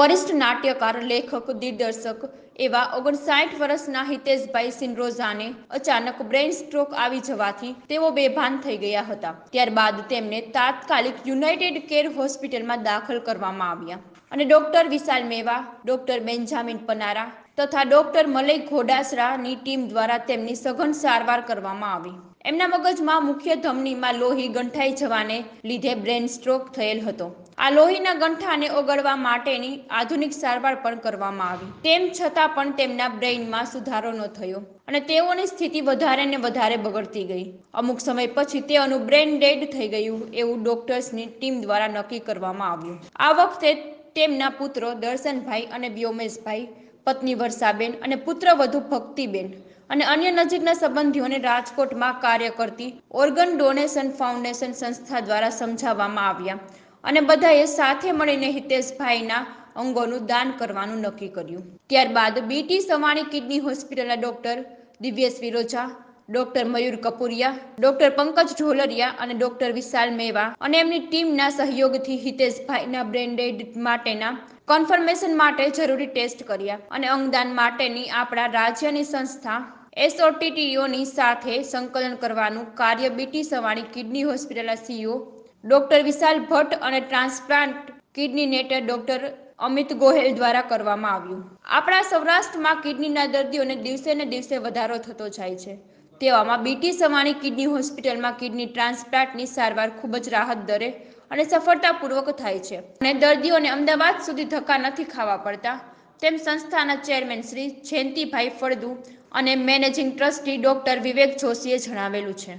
વરિષ્ઠ નાટ્યકાર, લેખક, દિગ્દર્શક એવા ઓગણસાઠ વર્ષના હિતેશભાઈ સિંડરોઝાને અચાનક બ્રેઇન સ્ટ્રોક આવી જવાથી તેઓ બેભાન થઈ ગયા હતા. ત્યારબાદ તેમને તાત્કાલિક યુનાઇટેડ કેર હોસ્પિટલમાં દાખલ કરવામાં આવ્યા. અને doctor Vishal Mewa, doctor Benjamin Panara તથા ડોક્ટર મલય ઘોડાસરાની ટીમ દ્વારા તેમની સઘન સારવાર કરવામાં આવી. એમના મગજમાં મુખ્ય ધમનીમાં લોહી ગંઠાઈ જવાને લીધે બ્રેન સ્ટ્રોક થયેલ હતો. આ લોહીના ગંઠાને ઓગળવા માટેની આધુનિક સારવાર પણ કરવામાં આવી. તેમ છતાં પણ તેમના બ્રેઇનમાં સુધારો ન થયો અને તેઓની સ્થિતિ વધારે ને વધારે બગડતી ગઈ. અમુક સમય પછી તેઓનું બ્રેન ડેડ થઈ ગયું એવું ડોક્ટર્સની ટીમ દ્વારા નક્કી કરવામાં આવ્યું. આ વખતે તેમના પુત્રો દર્શનભાઈ અને વ્યોમેશભાઈ, પત્ની વર્ષાબેન અને પુત્ર વધુ ભક્તિબેન અને અન્ય નજીકના સંબંધીઓને રાજકોટમાં કાર્ય કરતી ઓર્ગન ડોનેશન ફાઉન્ડેશન સંસ્થા દ્વારા સમજાવવામાં આવ્યા. અને બધાએ સાથે મળીને હિતેશભાઈના અંગોનું દાન કરવાનું નક્કી કર્યું. ત્યારબાદ બીટી સવાણી કિડની હોસ્પિટલના doctor Divyesh Virocha doctor Mayur Kapuriya, doctor Pankaj Dholariya અને ડોક્ટર વિશાલ મેવા અને એમની ટીમના સહયોગથી હિતેશભાઈના બ્રેન્ડેડ માટેના કન્ફર્મેશન માટે જરૂરી ટેસ્ટ કર્યા અને અંગદાન માટેની આપણા રાજ્યની સંસ્થા એસઓટીટીઓની સાથે સંકલન કરવાનું કાર્ય બીટી સવાણી કિડની હોસ્પિટલના સીઈઓ ડોક્ટર વિશાલ ભટ્ટ અને ટ્રાન્સપ્લાન્ટ કિડની નેટર ડોક્ટર અમિત ગોહેલ દ્વારા કરવામાં આવ્યું. આપણા સૌરાષ્ટ્રમાં કિડનીના દર્દીઓને દિવસે ને દિવસે વધારો થતો જાય છે. તેવામાં બીટી સવાણી કિડની હોસ્પિટલમાં કિડની ટ્રાન્સપ્લાન્ટની સારવાર ખૂબ જ રાહત દરે અને સફળતાપૂર્વક થાય છે. અને દર્દીઓને અમદાવાદ સુધી ધક્કા નથી ખાવા પડતા. તેમ સંસ્થાના ચેરમેન શ્રી જયંતિભાઈ ફળદુ અને મેનેજિંગ ટ્રસ્ટી ડોક્ટર વિવેક જોશીએ જણાવેલું છે.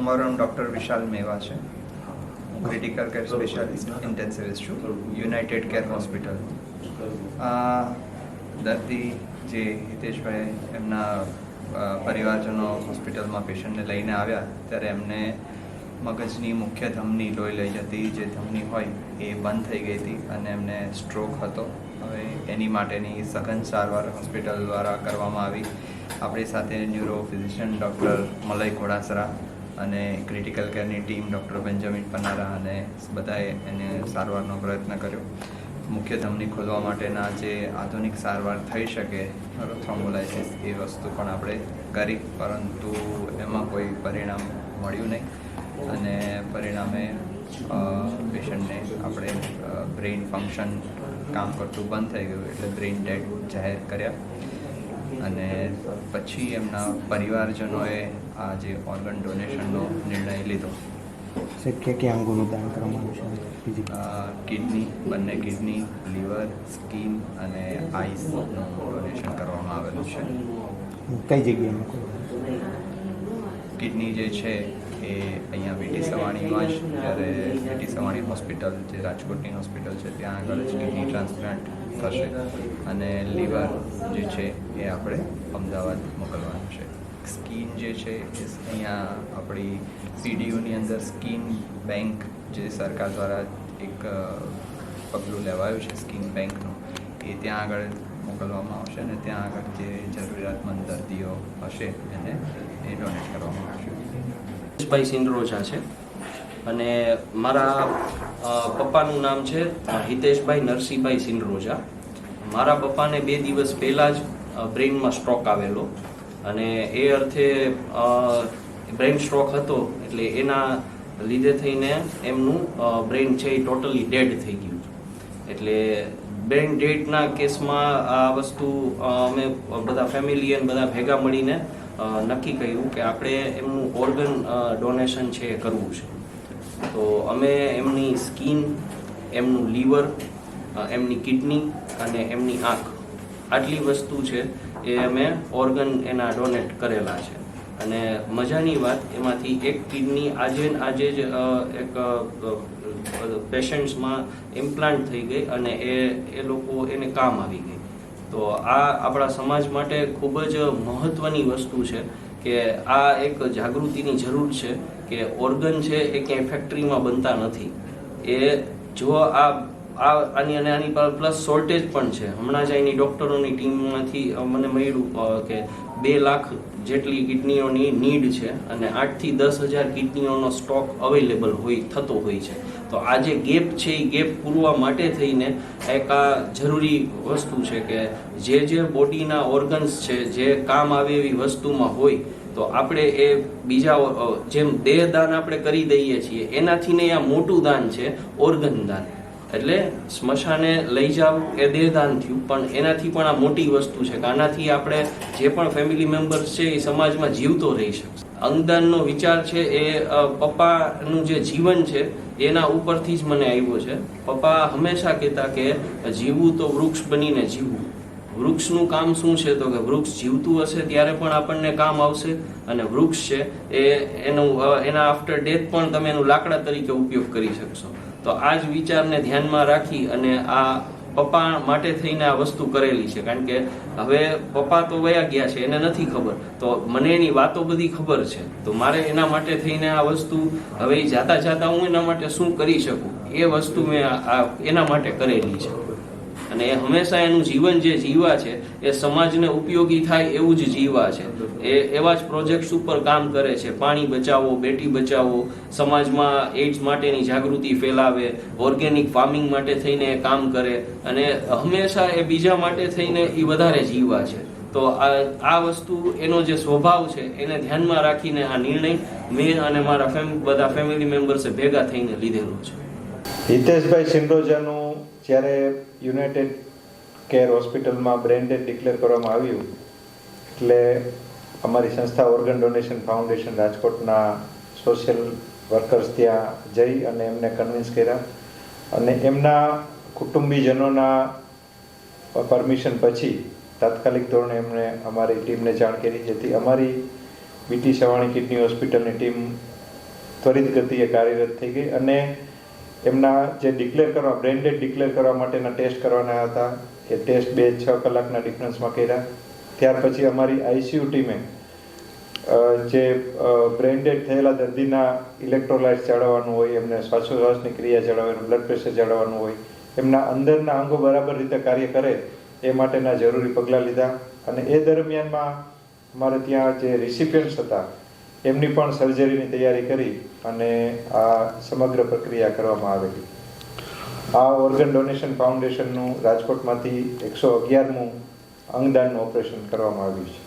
મારું નામ ડોક્ટર વિશાલ મેવા છે. ક્રિટિકલ કેર સ્પેશિયાલિસ્ટ ઇન્ટેન્સિવિસ્ટ છું યુનાઇટેડ કેર હોસ્પિટલ આ દર્દી જે હિતેશભાઈ એમના પરિવારજનો હોસ્પિટલમાં પેશન્ટને લઈને આવ્યા. ત્યારે એમને મગજની મુખ્ય ધમની લોહી લઈ જતી જે ધમની હોય એ બંધ થઈ ગઈ હતી અને એમને સ્ટ્રોક હતો. હવે એની માટેની સઘન સારવાર હોસ્પિટલ દ્વારા કરવામાં આવી. આપણી સાથે neuro physician doctor Malay Ghodasara અને ક્રિટિકલ કેરની ટીમ ડૉક્ટર બેન્જામિન પનારા અને બધાએ એને સારવારનો પ્રયત્ન કર્યો. મુખ્ય ધમની ખોલવા માટેના જે આધુનિક સારવાર થઈ શકે થ્રોમ્બોલાઇસિસ એ વસ્તુ પણ આપણે કરી, પરંતુ એમાં કોઈ પરિણામ મળ્યું નહીં. અને પરિણામે પેશન્ટને આપણે બ્રેઇન ફંક્શન કામ કરતું બંધ થઈ ગયું, એટલે બ્રેઇન ડેડ જાહેર કર્યા. અને પછી એમના પરિવારજનોએ આ જે ઓર્ગન ડોનેશનનો નિર્ણય લીધો. ક્યાં ક્યાં અંગોનું દાન કરવામાં આવ્યું છે કિડની બંને કિડની લીવર સ્કીન અને આઈસનું ડોનેશન કરવામાં આવેલું છે. કઈ જગ્યાએ કિડની જે છે એ અહીંયા વીટી સવાણીમાં જ જ્યારે વીટી સવાણી હોસ્પિટલ જે રાજકોટની હોસ્પિટલ છે, ત્યાં આગળ જ કિડની ટ્રાન્સપ્લાન્ટ થશે. અને લીવર જે છે, એ આપણે અમદાવાદ મોકલવાનું છે. સ્કીન જે છે, એ અહીંયા આપણી પીડીયુની અંદર સ્કીન બેંક જે સરકાર દ્વારા એક પગલું લેવાયું છે સ્કીન બેંકનું એ ત્યાં આગળ મોકલવામાં આવશે અને ત્યાં આગળ જે જરૂરિયાતમંદ દર્દીઓ હશે, એને એ ડોનેટ કરવામાં આવશે. ભાઈ સિંદરોજા છે. અને મારા પપ્પાનું નામ છે હિતેશભાઈ નરસિંહભાઈ સિંદરોજા મારા પપ્પાને બે દિવસ પહેલાં જ બ્રેઇનમાં સ્ટ્રોક આવેલો. અને એ અર્થે બ્રેઇન સ્ટ્રોક હતો એટલે એના લીધે થઈને એમનું બ્રેઇન છે એ ટોટલી ડેડ થઈ ગયું એટલે બ્રેઇન ડેડના કેસમાં આ વસ્તુ અમે બધા ફેમિલી અને બધા ભેગા મળીને નક્કી કર્યું કે આપણે એમનું ઓર્ગન ડોનેશન છે એ કરવું છે. તો અમે એમની સ્કિન એમનું લીવર એમની કિડની અને એમની આંખ, આટલી વસ્તુ છે એ અમે ઓર્ગન એના ડોનેટ કરેલા છે. અને મજાની વાત, એમાંથી એક કિડની આજે આજે જ એક પેશન્ટ્સમાં ઇમ્પ્લાન્ટ થઈ ગઈ અને એ એ લોકો એને કામ આવી ગઈ. તો આ આપણા સમાજ માટે ખૂબ જ મહત્વની વસ્તુ છે કે આ એક જાગૃતિની જરૂર છે કે ઓર્ગન છે એ ક્યાંય ફેક્ટરીમાં બનતા નથી. એ જો આ આ આની અને આની પર પ્લસ શોર્ટેજ પણ છે. હમણાં જ અહીંની ડૉક્ટરોની ટીમમાંથી મને મળ્યું કે બે લાખ જેટલી કિડનીઓની નીડ છે અને આઠથી દસ હજાર કિડનીઓનો સ્ટોક અવેલેબલ હોય, થતો હોય છે. તો આ જે ગેપ છે, એ ગેપ પૂરવા માટે થઈને એક આ જરૂરી વસ્તુ છે કે જે જે બોડીના ઓર્ગન્સ છે, જે કામ આવે એવી વસ્તુમાં હોય, તો આપણે એ બીજા જેમ જેમ દેહદાન આપણે કરી દઈએ છીએ, એનાથી ને આ મોટું દાન છે ઓર્ગન દાન. એટલે સ્મશાને લઈ જાવ, એ દેહદાન થયું, પણ એનાથી પણ આ મોટી વસ્તુ છે કે આનાથી આપણે જે પણ ફેમિલી મેમ્બર્સ છે, એ સમાજમાં જીવતો રહી શકશે. અંગદાનનો વિચાર છે એ પપ્પાનું જે જીવન છે એના ઉપરથી જ મને આવ્યો છે. પપ્પા હંમેશા કહેતા કે જીવવું તો વૃક્ષ બનીને જીવવું. વૃક્ષનું કામ શું છે તો કે વૃક્ષ જીવતું હશે ત્યારે પણ આપણને કામ આવશે અને વૃક્ષ છે એ એનું, એના આફ્ટર ડેથ પણ તમે એનું લાકડા તરીકે ઉપયોગ કરી શકશો. તો આ જ વિચારને ધ્યાનમાં રાખી અને આ પપ્પા માટે થઈને આ વસ્તુ કરેલી છે. કારણ કે હવે પપ્પા તો વયા ગયા છે, એને નથી ખબર. તો મને એની વાતો બધી ખબર છે. તો મારે એના માટે થઈને આ વસ્તુ હવે જાતા જાતા હું એના માટે શું કરી શકું? એ વસ્તુ મેં એના માટે કરેલી છે. અને એ હંમેશા એનું જીવન જે જીવા છે, એ સમાજને ઉપયોગી થાય એવું જ જીવા છે. એ એવા જ પ્રોજેક્ટ્સ ઉપર કામ કરે છે. પાણી બચાવો, બેટી બચાવો, સમાજમાં એડ્સ માટેની જાગૃતિ ફેલાવે ઓર્ગેનિક ફાર્મિંગ માટે થઈને એ કામ કરે. અને હંમેશા એ બીજા માટે થઈને એ વધારે જીવા છે. તો આ વસ્તુ, એનો જે સ્વભાવ છે, એને ધ્યાનમાં રાખીને આ નિર્ણય મેં અને મારા બધા ફેમિલી મેમ્બર્સે ભેગા થઈને લીધેલો છે. હિતેશભાઈ સિંડોજાનું જ્યારે યુનાઇટેડ કેર હોસ્પિટલમાં બ્રેન્ડેડ ડિક્લેર કરવામાં આવ્યું, એટલે અમારી સંસ્થા ઓર્ગન ડોનેશન ફાઉન્ડેશન રાજકોટના સોશિયલ વર્કર્સ ત્યાં જઈ અને એમને કન્વિન્સ કર્યા અને એમના કુટુંબીજનોના પરમિશન પછી તાત્કાલિક ધોરણે એમણે અમારી ટીમને જાણ કરી, જેથી અમારી બીટી સવાણી કિડની હોસ્પિટલની ટીમ ત્વરિત ગતિએ કાર્યરત થઈ ગઈ અને એમના જે ડિક્લેર કરવા બ્રેન્ડેડ ડિક્લેર કરવા માટેના ટેસ્ટ કરવાના હતા, એ ટેસ્ટ બે છ કલાકના ડિફરન્સમાં કર્યા. ત્યાર પછી અમારી આઈસીયુ ટીમે જે બ્રેન્ડેડ થયેલા દર્દીના ઇલેક્ટ્રોલાઇટ્સ જાળવવાનું હોય, એમને શ્વાસોશ્વાસની ક્રિયા જાળવવાનું બ્લડ પ્રેશર જાળવવાનું હોય, એમના અંદરના અંગો બરાબર રીતે કાર્ય કરે એ માટેના જરૂરી પગલાં લીધા અને એ દરમિયાનમાં અમારે ત્યાં જે રિસિપિયન્ટ્સ હતા, એમની પણ સર્જરીની તૈયારી કરી અને આ સમગ્ર પ્રક્રિયા કરવામાં આવેલી. આ ઓર્ગન ડોનેશન ફાઉન્ડેશનનું રાજકોટમાંથી એકસો અગિયારમું અંગદાનનું ઓપરેશન કરવામાં આવ્યું છે.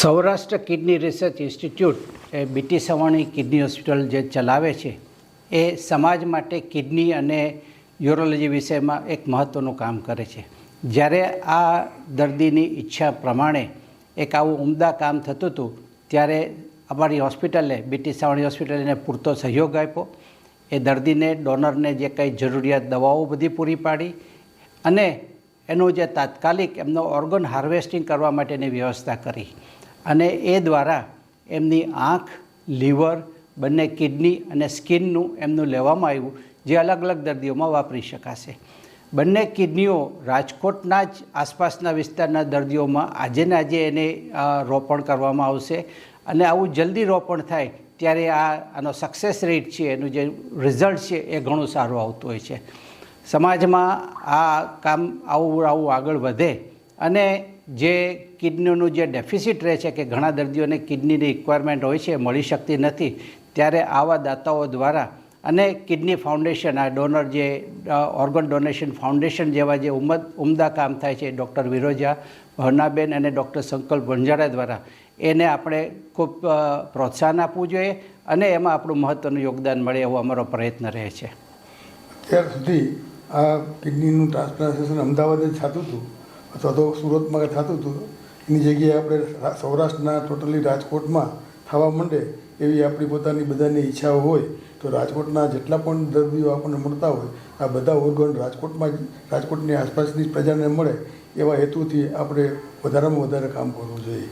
સૌરાષ્ટ્ર કિડની રિસર્ચ ઇન્સ્ટિટ્યૂટ એ બીટી સવાણી કિડની હોસ્પિટલ જે ચલાવે છે, એ સમાજ માટે કિડની અને યુરોલોજી વિષયમાં એક મહત્ત્વનું કામ કરે છે. જ્યારે આ દર્દીની ઈચ્છા પ્રમાણે એક આવું ઉમદા કામ થતું હતું, ત્યારે અમારી હોસ્પિટલે બીટી સાવણી હોસ્પિટલે પૂરતો સહયોગ આપ્યો. એ દર્દીને, ડોનરને જે કંઈ જરૂરિયાત દવાઓ બધી પૂરી પાડી અને એનું જે તાત્કાલિક એમનો ઓર્ગન હાર્વેસ્ટિંગ કરવા માટેની વ્યવસ્થા કરી. અને એ દ્વારા એમની આંખ, લીવર, બંને કિડની અને સ્કિનનું એમનું લેવામાં આવ્યું. જે અલગ અલગ દર્દીઓમાં વાપરી શકાશે. બંને કિડનીઓ રાજકોટના જ આસપાસના વિસ્તારના દર્દીઓમાં આજે ને આજે એને રોપણ કરવામાં આવશે અને આવું જલ્દી રોપણ થાય ત્યારે આ, આનો સક્સેસ રેટ છે, એનું જે રિઝલ્ટ છે એ ઘણું સારું આવતું હોય છે. સમાજમાં આ કામ આવું આવું આગળ વધે અને જે કિડનીનું જે ડેફિસિટ રહે છે કે ઘણા દર્દીઓને કિડનીની રિક્વાયરમેન્ટ હોય છે મળી શકતી નથી, ત્યારે આવા દાતાઓ દ્વારા અને કિડની ફાઉન્ડેશન, આ ડોનર જે ઓર્ગન ડોનેશન ફાઉન્ડેશન જેવા જે ઉમદ, ઉમદા કામ થાય છે, ડૉક્ટર વિરોજા ભરનાબેન અને ડૉક્ટર સંકલ્પ વંજારા દ્વારા, એને આપણે ખૂબ પ્રોત્સાહન આપવું જોઈએ અને એમાં આપણું મહત્ત્વનું યોગદાન મળે એવો અમારો પ્રયત્ન રહે છે. અત્યાર સુધી આ કિડનીનું ટ્રાન્સપ્લાન્ટેશન અમદાવાદ જ થતું હતું, અથવા તો સુરતમાં થતું હતું. એની જગ્યાએ આપણે સૌરાષ્ટ્રના ટોટલી રાજકોટમાં થવા માંડે એવી આપણી પોતાની બધાની ઈચ્છાઓ હોય, તો રાજકોટના જેટલા પણ દર્દીઓ આપણને મળતા હોય, આ બધા ઓર્ગન રાજકોટમાં જ, રાજકોટની આસપાસની પ્રજાને મળે એવા હેતુથી આપણે વધારેમાં વધારે કામ કરવું જોઈએ.